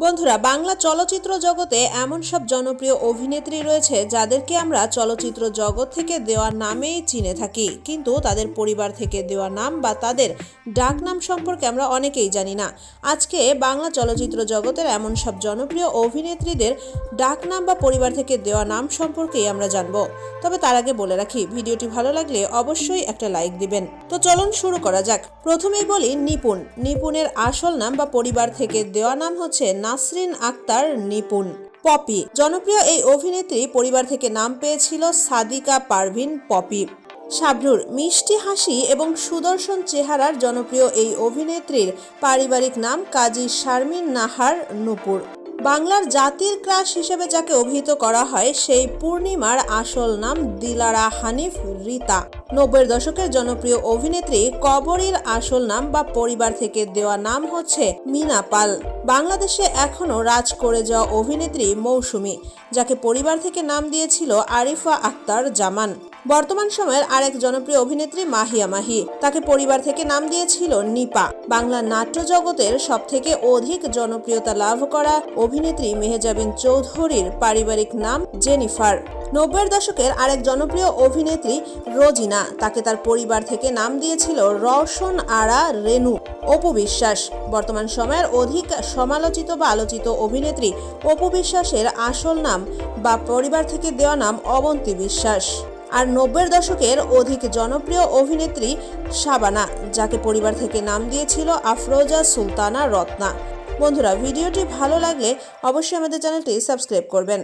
বন্ধুরা, বাংলা চলচ্চিত্র জগতে এমন সব জনপ্রিয় অভিনেত্রী রয়েছে যাদেরকে আমরা চলচ্চিত্র জগৎ থেকে দেওয়া নামেই চিনে থাকি। কিন্তু তাদের পরিবার থেকে দেওয়া নাম বা তাদের ডাক নাম সম্পর্কে আমরা অনেকেই জানি না। আজকে বাংলা চলচ্চিত্র জগতের এমন সব জনপ্রিয় অভিনেত্রীদের ডাক নাম বা পরিবার থেকে দেওয়া নাম সম্পর্কেই আমরা জানব। তবে তার আগে বলে রাখি, ভিডিওটি ভালো লাগলে অবশ্যই একটা লাইক দিবেন। তো চলুন শুরু করা যাক। প্রথমেই বলি নিপুণ। নিপুণের আসল নাম বা পরিবার থেকে দেওয়া নাম হচ্ছে নাসরিন আক্তার, নিপুণ পপি। জনপ্রিয় এই অভিনেত্রী পরিবার থেকে নাম পেয়েছিল সাদিকা পারভিন পপি। শাবনুর মিষ্টি হাসি এবং সুদর্শন চেহারার জনপ্রিয় এই অভিনেত্রীর পারিবারিক নাম কাজী শারমিন নাহার নুপুর। বাংলার জাতির ক্রাশ হিসেবে যাকে অভিহিত করা হয়, সেই পূর্ণিমার আসল নাম দিলারা হানিফ রিতা। নব্বইয়ের দশকের জনপ্রিয় অভিনেত্রী কবরীর আসল নাম বা পরিবার থেকে দেওয়া নাম হচ্ছে মিনা পাল। বাংলাদেশে এখনও রাজ করে যাওয়া অভিনেত্রী মৌসুমী, যাকে পরিবার থেকে নাম দিয়েছিল আরিফা আক্তার জামান। বর্তমান সময়ের আরেক জনপ্রিয় অভিনেত্রী মাহিয়া মাহি, তাকে পরিবার থেকে নাম দিয়েছিল নিপা। বাংলা নাট্য জগতের সব থেকে অধিক জনপ্রিয়তা লাভ করা অভিনেত্রী মেহেজাবিন চৌধুরীর পারিবারিক নাম জেনিফার। নব্বইয়ের দশকের আরেক জনপ্রিয় অভিনেত্রী রোজিনা। তাকে তার পরিবার থেকে নাম দিয়েছিল রওশন আরা রেনু। অপু বিশ্বাস, বর্তমান সময়ের অধিক সমালোচিত বা আলোচিত অভিনেত্রী অপু বিশ্বাসের আসল নাম বা পরিবার থেকে দেওয়া নাম অবন্তী বিশ্বাস। আর নব্বইয়ের দশকের অধিক জনপ্রিয় অভিনেত্রী শাবানা, যাকে পরিবার থেকে নাম দিয়েছিল আফরোজা সুলতানা রত্না। বন্ধুরা, ভিডিওটি ভালো লাগলে অবশ্যই আমাদের চ্যানেলটি সাবস্ক্রাইব করবেন।